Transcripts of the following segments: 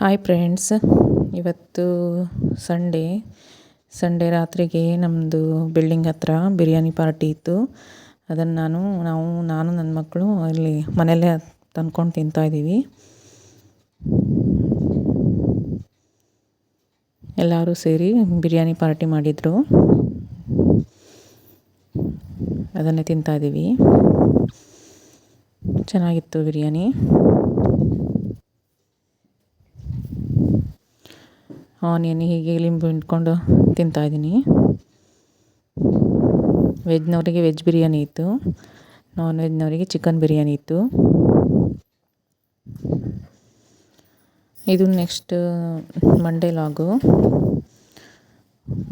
Hi friends ಇವತ್ತು Sunday Sunday ರಾತ್ರಿಗೆ ನಮ್ಮದು ಬಿಲ್ಡಿಂಗ್ ಹತ್ರ ಬಿರಿಯಾನಿ ಪಾರ್ಟಿ ಇತ್ತು. ಅದನ್ನು ನಾನು, ನಾವು, ನಾನು ನನ್ನ ಮಕ್ಕಳು ಅಲ್ಲಿ ಮನೆಯಲ್ಲೇ ತಂದ್ಕೊಂಡು ತಿಂತಾಯಿದ್ದೀವಿ ಎಲ್ಲರೂ ಸೇರಿ ಬಿರಿಯಾನಿ ಪಾರ್ಟಿ ಮಾಡಿದರು. ಅದನ್ನೇ ತಿಂತಾಯಿದ್ದೀವಿ ಚೆನ್ನಾಗಿತ್ತು ಬಿರಿಯಾನಿ. ಆನಿಯನ್ ಹೀಗೆ ಲಿಂಬು ಹಿಂಡ್ಕೊಂಡು ತಿಂತಾಯಿದ್ದೀನಿ ವೆಜ್ನವರಿಗೆ ವೆಜ್ ಬಿರಿಯಾನಿ ಇತ್ತು. ನಾನ್ ವೆಜ್ನವರಿಗೆ ಚಿಕನ್ ಬಿರಿಯಾನಿ ಇತ್ತು. ಇದು ನೆಕ್ಸ್ಟ್ ಮಂಡೇ ಲಾಗು.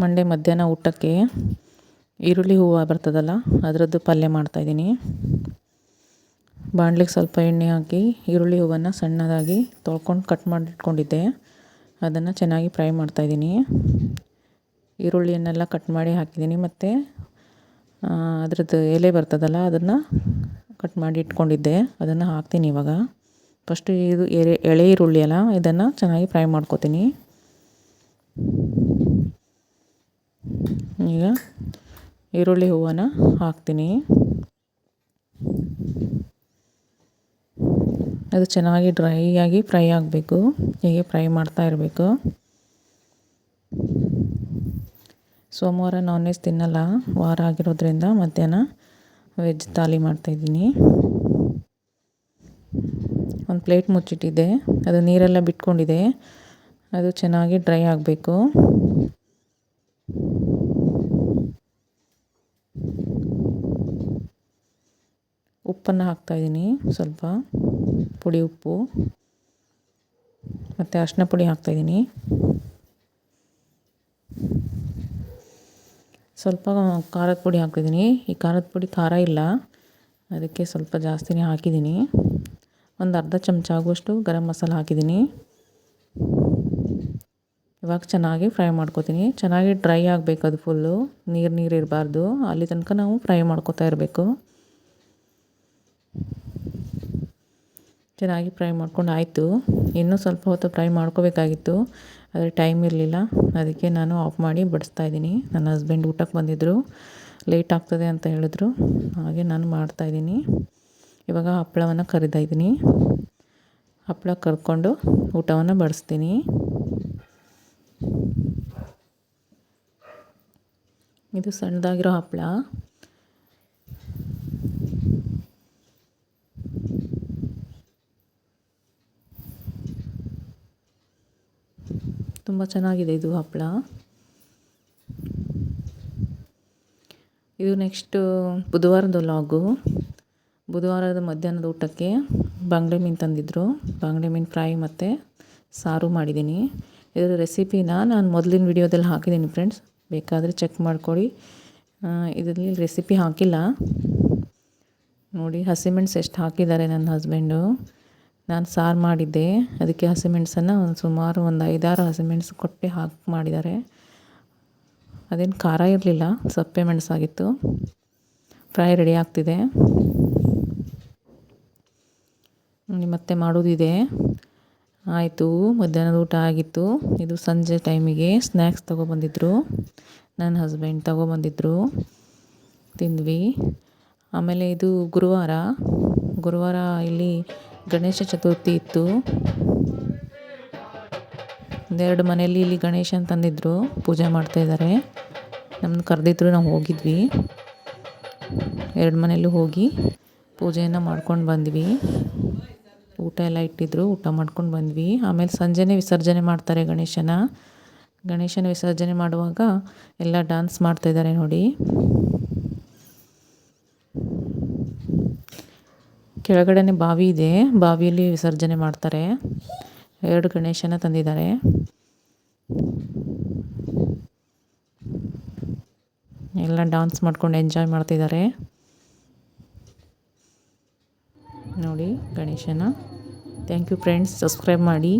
ಮಂಡೇ ಮಧ್ಯಾಹ್ನ ಊಟಕ್ಕೆ ಈರುಳ್ಳಿ ಹೂವು ಬರ್ತದಲ್ಲ, ಅದರದ್ದು ಪಲ್ಯ ಮಾಡ್ತಾಯಿದ್ದೀನಿ ಬಾಣಲಿಗೆ ಸ್ವಲ್ಪ ಎಣ್ಣೆ ಹಾಕಿ ಈರುಳ್ಳಿ ಹೂವನ್ನು ಸಣ್ಣದಾಗಿ ತೊಳ್ಕೊಂಡು ಕಟ್ ಮಾಡಿಟ್ಕೊಂಡಿದ್ದೆ. ಅದನ್ನು ಚೆನ್ನಾಗಿ ಫ್ರೈ ಮಾಡ್ತಾಯಿದ್ದೀನಿ ಈರುಳ್ಳಿಯನ್ನೆಲ್ಲ ಕಟ್ ಮಾಡಿ ಹಾಕಿದ್ದೀನಿ ಮತ್ತು ಅದರದ್ದು ಎಲೆ ಬರ್ತದಲ್ಲ ಅದನ್ನು ಕಟ್ ಮಾಡಿ ಇಟ್ಕೊಂಡಿದ್ದೆ. ಅದನ್ನು ಹಾಕ್ತೀನಿ ಇವಾಗ. ಫಸ್ಟು ಇದು ಎರೆ, ಎಳೆ ಈರುಳ್ಳಿ ಅಲ್ಲ, ಇದನ್ನು ಚೆನ್ನಾಗಿ ಫ್ರೈ ಮಾಡ್ಕೊತೀನಿ. ಈಗ ಈರುಳ್ಳಿ ಹೂವನ್ನು ಹಾಕ್ತೀನಿ. ಅದು ಚೆನ್ನಾಗಿ ಡ್ರೈ ಆಗಿ ಫ್ರೈ ಆಗಬೇಕು. ಹೀಗೆ ಫ್ರೈ ಮಾಡ್ತಾ ಇರಬೇಕು. ಸೋಮವಾರ ನಾನ್ ವೆಜ್ ತಿನ್ನಲ್ಲ. ವಾರ ಆಗಿರೋದ್ರಿಂದ ಮಧ್ಯಾಹ್ನ ವೆಜ್ ತಾಲಿ ಮಾಡ್ತಾಯಿದ್ದೀನಿ ಒಂದು ಪ್ಲೇಟ್ ಮುಚ್ಚಿಟ್ಟಿದ್ದೆ. ಅದು ನೀರೆಲ್ಲ ಬಿಟ್ಕೊಂಡಿದೆ. ಅದು ಚೆನ್ನಾಗಿ ಡ್ರೈ ಆಗಬೇಕು. ಉಪ್ಪನ್ನು ಹಾಕ್ತಾಯಿದ್ದೀನಿ ಸ್ವಲ್ಪ. ಪುಡಿ, ಉಪ್ಪು. ಮತ್ತು ಅರಿಶಿನ ಪುಡಿ ಹಾಕ್ತಾಯಿದ್ದೀನಿ ಸ್ವಲ್ಪ ಖಾರದ ಪುಡಿ ಹಾಕ್ತಿದ್ದೀನಿ ಈ ಖಾರದ ಪುಡಿ ಖಾರ ಇಲ್ಲ. ಅದಕ್ಕೆ ಸ್ವಲ್ಪ ಜಾಸ್ತಿನೇ ಹಾಕಿದ್ದೀನಿ. ಒಂದು ಅರ್ಧ ಚಮಚ ಆಗುವಷ್ಟು ಗರಂ ಮಸಾಲ ಹಾಕಿದ್ದೀನಿ. ಇವಾಗ ಚೆನ್ನಾಗಿ ಫ್ರೈ ಮಾಡ್ಕೋತೀನಿ. ಚೆನ್ನಾಗಿ ಡ್ರೈ ಆಗಬೇಕು ಅದು ಫುಲ್ಲು. ನೀರು ನೀರು ಇರಬಾರ್ದು. ಅಲ್ಲಿ ತನಕ ನಾವು ಫ್ರೈ ಮಾಡ್ಕೋತಾ ಇರಬೇಕು. ಚೆನ್ನಾಗಿ ಫ್ರೈ ಮಾಡ್ಕೊಂಡು ಆಯಿತು ಇನ್ನೂ ಸ್ವಲ್ಪ ಹೊತ್ತು ಫ್ರೈ ಮಾಡ್ಕೋಬೇಕಾಗಿತ್ತು. ಆದರೆ ಟೈಮ್ ಇರಲಿಲ್ಲ. ಅದಕ್ಕೆ ನಾನು ಆಫ್ ಮಾಡಿ ಬಡಿಸ್ತಾ ಇದ್ದೀನಿ. ನನ್ನ ಹಸ್ಬೆಂಡ್ ಊಟಕ್ಕೆ ಬಂದಿದ್ದರು ಲೇಟ್ ಆಗ್ತದೆ ಅಂತ ಹೇಳಿದ್ರು. ಹಾಗೆ ನಾನು ಮಾಡ್ತಾಯಿದ್ದೀನಿ ಇವಾಗ ಹಪ್ಪಳವನ್ನು ಕರಿತಾ ಇದ್ದೀನಿ. ಹಪ್ಪಳ ಕರ್ಕೊಂಡು ಊಟವನ್ನು ಬಡಿಸ್ತೀನಿ. ಇದು ಸಣ್ಣದಾಗಿರೋ ಹಪ್ಪಳ. ತುಂಬ ಚೆನ್ನಾಗಿದೆ ಇದು ಹಪ್ಪಳ. ಇದು ನೆಕ್ಸ್ಟ್ ಬುಧವಾರದ ಲಾಗು ಬುಧವಾರದ ಮಧ್ಯಾಹ್ನದ ಊಟಕ್ಕೆ ಬಂಗಡೆ ಮೀನು ತಂದಿದ್ದರು ಬಂಗಡೆ ಮೀನು ಫ್ರೈ ಮತ್ತು ಸಾರು ಮಾಡಿದ್ದೀನಿ. ಇದರ ರೆಸಿಪಿನ ನಾನು ಮೊದಲಿನ ವಿಡಿಯೋದಲ್ಲಿ ಹಾಕಿದ್ದೀನಿ ಫ್ರೆಂಡ್ಸ್ ಬೇಕಾದರೆ ಚೆಕ್ ಮಾಡ್ಕೊಳ್ಳಿ ಇದರಲ್ಲಿ ರೆಸಿಪಿ ಹಾಕಿಲ್ಲ. ನೋಡಿ ಹಸಿಮೆಣ್ಸು ಎಷ್ಟು ಹಾಕಿದ್ದಾರೆ ನನ್ನ ಹಸ್ಬೆಂಡು ನಾನು ಸಾರು ಮಾಡಿದ್ದೆ. ಅದಕ್ಕೆ ಹಸಿಮೆಣಸನ್ನು ಒಂದು ಸುಮಾರು ಒಂದು ಐದಾರು ಹಸಿಮೆಣಸು ಕೊಟ್ಟು ಹಾಕಿ ಮಾಡಿದ್ದಾರೆ. ಅದೇನು ಖಾರ ಇರಲಿಲ್ಲ, ಸಪ್ಪೆ ಮೆಣಸಾಗಿತ್ತು. ಫ್ರೈ ರೆಡಿ ಆಗ್ತಿದೆ. ಮತ್ತೆ ಮಾಡೋದಿದೆ. ಆಯಿತು, ಮಧ್ಯಾಹ್ನದ ಊಟ ಆಗಿತ್ತು. ಇದು ಸಂಜೆ ಟೈಮಿಗೆ ಸ್ನ್ಯಾಕ್ಸ್ ತೊಗೊಬಂದಿದ್ರು. ನನ್ನ ಹಸ್ಬೆಂಡ್ ತೊಗೊಬಂದಿದ್ರು. ತಿಂದ್ವಿ. ಆಮೇಲೆ ಇದು ಗುರುವಾರ. ಗುರುವಾರ ಇಲ್ಲಿ ಗಣೇಶ ಚತುರ್ಥಿ ಇತ್ತು. ಒಂದೆರಡು ಮನೆಯಲ್ಲಿ ಇಲ್ಲಿ ಗಣೇಶನ ತಂದಿದ್ದರು ಪೂಜೆ ಮಾಡ್ತಾಯಿದ್ದಾರೆ ನಮ್ಮನ್ನು ಕರೆದಿದ್ರು, ನಾವು ಹೋಗಿದ್ವಿ. ಎರಡು ಮನೆಯಲ್ಲೂ ಹೋಗಿ ಪೂಜೆಯನ್ನು ಮಾಡ್ಕೊಂಡು ಬಂದ್ವಿ. ಊಟ ಎಲ್ಲ ಇಟ್ಟಿದ್ರು, ಊಟ ಮಾಡ್ಕೊಂಡು ಬಂದ್ವಿ. ಆಮೇಲೆ ಸಂಜೆನೆ ವಿಸರ್ಜನೆ ಮಾಡ್ತಾರೆ ಗಣೇಶನ. ಗಣೇಶನ ವಿಸರ್ಜನೆ ಮಾಡುವಾಗ ಎಲ್ಲ ಡ್ಯಾನ್ಸ್ ಮಾಡ್ತಾಯಿದ್ದಾರೆ ನೋಡಿ. ಕೆಳಗಡೆನೆ ಬಾವಿ ಇದೆ. ಬಾವಿಯಲ್ಲಿ ವಿಸರ್ಜನೆ ಮಾಡ್ತಾರೆ. ಎರಡು ಗಣೇಶನ ತಂದಿದ್ದಾರೆ. ಎಲ್ಲ ಡ್ಯಾನ್ಸ್ ಮಾಡ್ಕೊಂಡು ಎಂಜಾಯ್ ಮಾಡ್ತಿದ್ದಾರೆ. ನೋಡಿ ಗಣೇಶನ. Thank you friends. ಸಬ್ಸ್ಕ್ರೈಬ್ ಮಾಡಿ.